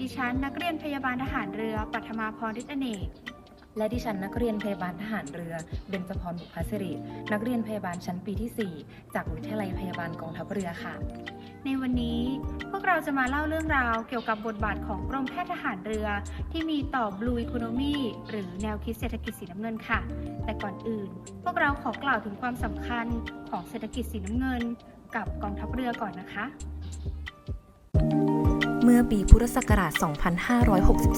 ดิฉันนักเรียนพยาบาลทหารเรือปัทมาพรฤทธิเนกและดิฉันนักเรียนพยาบาลทหารเรือเบญจพรบุพสิริ นักเรียนพยาบาลชั้นปีที่ 4 จากวิทยาลัยพยาบาลกองทัพเรือค่ะ ในวันนี้พวกเราจะมาเล่าเรื่องราวเกี่ยวกับบทบาทของกรมแพทย์ทหารเรือ ที่มีต่อ Blue Economy หรือแนวคิดเศรษฐกิจสีน้ำเงินค่ะ แต่ก่อนอื่น พวกเราขอกล่าวถึงความสำคัญของเศรษฐกิจสีน้ำเงิน กับกองทัพเรือก่อนนะคะ มื่อปีพุทธศักราช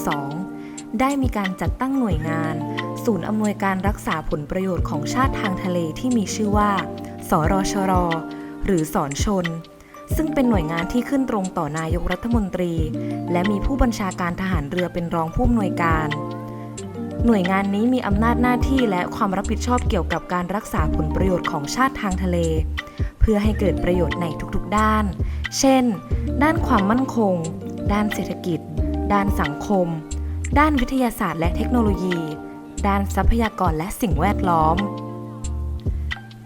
2562 ได้มีการจัดตั้งหน่วยงาน ศูนย์อำนวยการรักษาผลประโยชน์ของชาติทางทะเลที่มีชื่อว่า สรชร หรือสอนชน ซึ่งเป็นหน่วยงานที่ขึ้นตรงต่อนายกรัฐมนตรี และมีผู้บัญชาการทหารเรือเป็นรองผู้อำนวยการหน่วยงานนี้มีอำนาจหน้าที่และความรับผิดชอบเกี่ยวกับการรักษาผลประโยชน์ของชาติทางทะเล เพื่อให้เกิดประโยชน์ในทุกๆด้าน เช่น ด้านความมั่นคง ด้านเศรษฐกิจ ด้านสังคม ด้านวิทยาศาสตร์และเทคโนโลยี ด้านทรัพยากรและสิ่งแวดล้อม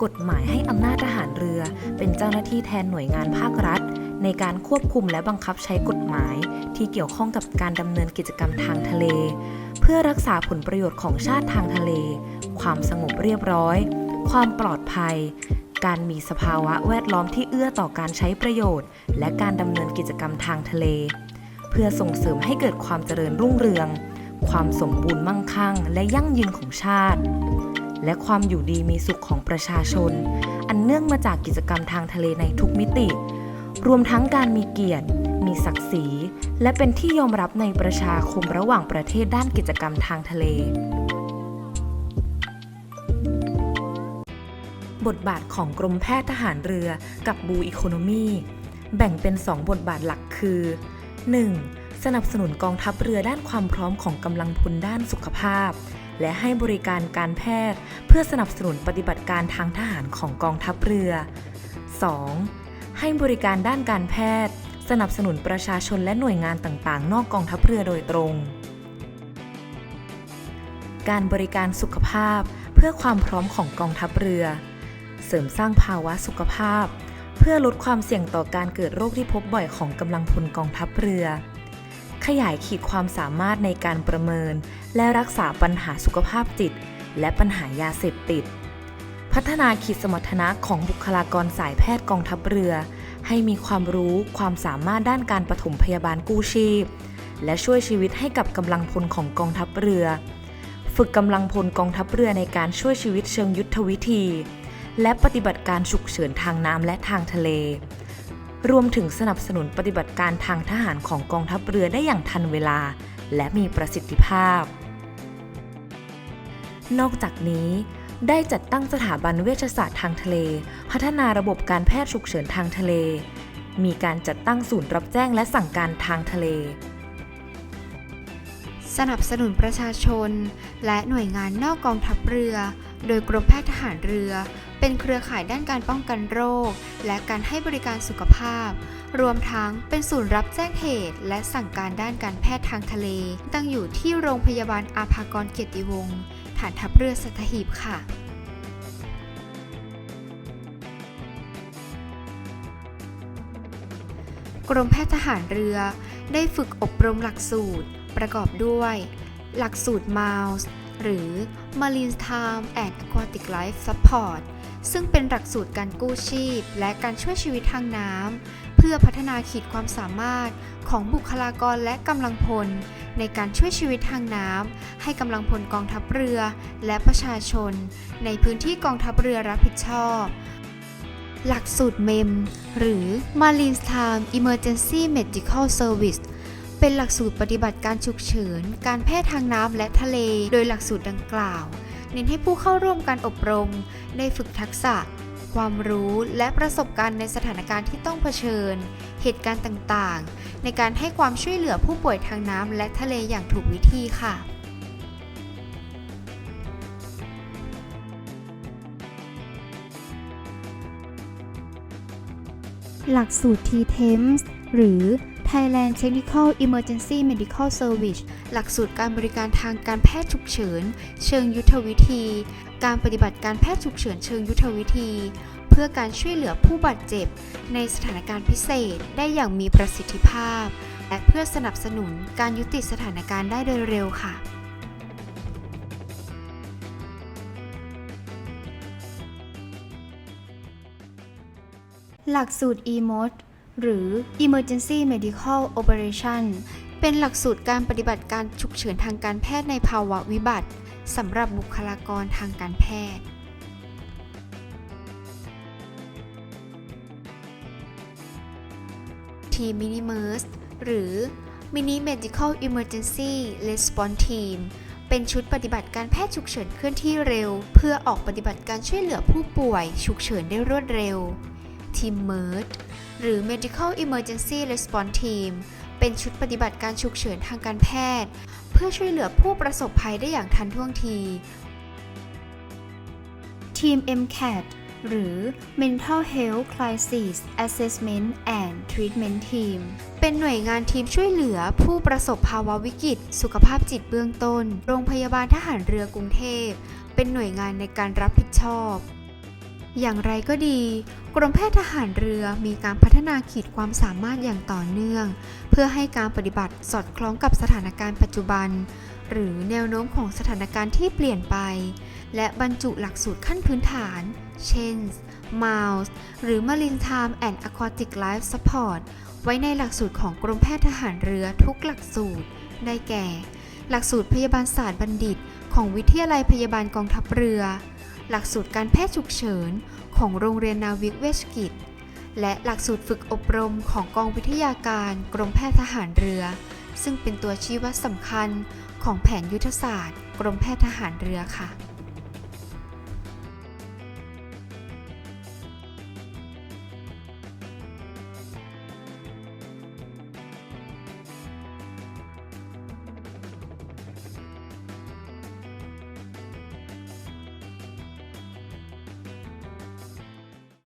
กฎหมายให้อำนาจทหารเรือ เป็นเจ้าหน้าที่แทนหน่วยงานภาครัฐ ในการควบคุมและบังคับใช้กฎหมาย ที่เกี่ยวข้องกับการดำเนินกิจกรรมทางทะเล เพื่อรักษาผลประโยชน์ของชาติทางทะเล ความสงบเรียบร้อย ความปลอดภัย การมีสภาวะแวดล้อมที่เอื้อต่อการใช้ประโยชน์ และการดำเนินกิจกรรมทางทะเล เพื่อส่งเสริมให้เกิดความเจริญรุ่งเรือง ความสมบูรณ์มั่งคั่ง และยั่งยืนของชาติ และความอยู่ดีมีสุขของประชาชน อันเนื่องมาจากกิจกรรมทางทะเลในทุกมิติ รวมทั้งการมีเกียรติ มีศักดิ์ศรี และเป็นที่ยอมรับในประชาคมระหว่างประเทศด้านกิจกรรมทางทะเล บทบาทของกรมแพทย์ทหารเรือกับบูอีโคโนมีแบ่งเป็น 2 บทบาทหลักคือ 1. สนับสนุนกองทัพเรือด้านความพร้อมของกำลังพลด้านสุขภาพ และให้บริการการแพทย์ เพื่อสนับสนุนปฏิบัติการทางทหารของกองทัพเรือ 2. ให้บริการด้านการแพทย์ สนับสนุนประชาชนและหน่วยงานต่างๆ นอกกองทัพเรือโดยตรง การบริการสุขภาพ เพื่อความพร้อมของกองทัพเรือ เสริมสร้างภาวะสุขภาพ เพื่อลดความเสี่ยงต่อการเกิดโรคที่พบบ่อยของกำลังพลกองทัพเรือ ขยายขีดความสามารถในการประเมิน และรักษาปัญหาสุขภาพจิต และปัญหายาเสพติด พัฒนาขีดสมรรถนะของบุคลากรสายแพทย์กองทัพเรือ ให้มีความรู้ความสามารถด้านการปฐมพยาบาลกู้ชีพ และช่วยชีวิตให้กับกำลังพลของกองทัพเรือฝึกกำลังพลกองทัพเรือในการช่วยชีวิตเชิงยุทธวิธี และปฏิบัติการฉุกเฉินทางน้ำและทางทะเล รวมถึงสนับสนุนปฏิบัติการทางทหารของกองทัพเรือได้อย่างทันเวลา และมีประสิทธิภาพ นอกจากนี้ได้จัดตั้งสถาบันเวชศาสตร์ทางทะเล พัฒนาระบบการแพทย์ฉุกเฉินทางทะเล มีการจัดตั้งศูนย์รับแจ้งและสั่งการทางทะเล สนับสนุนประชาชน และหน่วยงานนอกกองทัพเรือ โดยกรมแพทย์ทหารเรือ เป็นเครือข่ายด้านการป้องกันโรค และการให้บริการสุขภาพ รวมทั้งเป็นศูนย์รับแจ้งเหตุ และสั่งการด้านการแพทย์ทางทะเล ตั้งอยู่ที่โรงพยาบาลอาภากรเกียรติวงศ์ฐานทัพเรือสัตหีบค่ะกรมแพทย์ทหารเรือ ได้ฝึกอบรมหลักสูตร ประกอบด้วย หลักสูตร MALS หรือ Marine Time and Aquatic Life Support ซึ่งเป็นหลักสูตรการกู้ชีพ และการช่วยชีวิตทางน้ำเพื่อพัฒนาขีดความสามารถของบุคลากรและกำลังพล ในการช่วยชีวิตทางน้ำให้กำลังพลกองทัพเรือและประชาชน ในพื้นที่กองทัพเรือรับผิดชอบ หลักสูตรเมม หรือ Marine Time Emergency Medical Service เป็นหลักสูตรปฏิบัติการฉุกเฉิน การแพทย์ทางน้ำและทะเล โดยหลักสูตรดังกล่าว เน้นให้ผู้เข้าร่วมการอบรม ได้ฝึกทักษะ ความรู้และประสบการณ์ในสถานการณ์ที่ต้องเผชิญ เหตุการณ์ต่างๆ ในการให้ความช่วยเหลือผู้ป่วยทางน้ำและทะเลอย่างถูกวิธีค่ะหลักสูตร T-TEMS หรือ Thailand Technical Emergency Medical Service หลักสูตรการบริการทางการแพทย์ฉุกเฉิน เชิงยุทธวิธี การปฏิบัติการแพทย์ฉุกเฉินเชิงยุทธวิธี เพื่อการช่วยเหลือผู้บาดเจ็บ ในสถานการณ์พิเศษได้อย่างมีประสิทธิภาพ และเพื่อสนับสนุนการยุติสถานการณ์ได้โดยเร็วค่ะหลักสูตร EMOD หรือ Emergency Medical Operation เป็นหลักสูตรการปฏิบัติการฉุกเฉินทางการแพทย์ในภาวะวิบัติสำหรับบุคลากรทางการแพทย์ทีม Minimus หรือ Mini Medical Emergency Response Team เป็นชุดปฏิบัติการแพทย์ฉุกเฉินเคลื่อนที่เร็ว เพื่อออกปฏิบัติการช่วยเหลือผู้ป่วยฉุกเฉินได้รวดเร็วทีม MERT หรือ Medical Emergency Response Team เป็นชุดปฏิบัติการฉุกเฉินทางการแพทย์ เพื่อช่วยเหลือผู้ประสบภัยได้อย่างทันท่วงที ทีม MCAT หรือ Mental Health Crisis Assessment and Treatment Team เป็นหน่วยงานทีมช่วยเหลือผู้ประสบภาวะวิกฤต สุขภาพจิตเบื้องต้น โรงพยาบาลทหารเรือกรุงเทพ เป็นหน่วยงานในการรับผิดชอบ อย่างไรก็ดี กรมแพทย์ทหารเรือมีการพัฒนาขีดความสามารถอย่างต่อเนื่อง เพื่อให้การปฏิบัติสอดคล้องกับสถานการณ์ปัจจุบัน หรือแนวโน้มของสถานการณ์ที่เปลี่ยนไป และบรรจุหลักสูตรขั้นพื้นฐาน เช่น MOUSE หรือ Marine Time and Aquatic Life Support ไว้ในหลักสูตรของกรมแพทย์ทหารเรือทุกหลักสูตร ได้แก่ หลักสูตรพยาบาลศาสตร์บัณฑิต ของวิทยาลัยพยาบาลกองทัพเรือ หลักสูตรการแพทย์ฉุกเฉิน ของโรงเรียนนาวิกเวชกิจ และหลักสูตรฝึกอบรมของกองวิทยาการกรมแพทย์ทหารเรือ ซึ่งเป็นตัวชี้วัดสำคัญของแผนยุทธศาสตร์ กรมแพทย์ทหารเรือค่ะ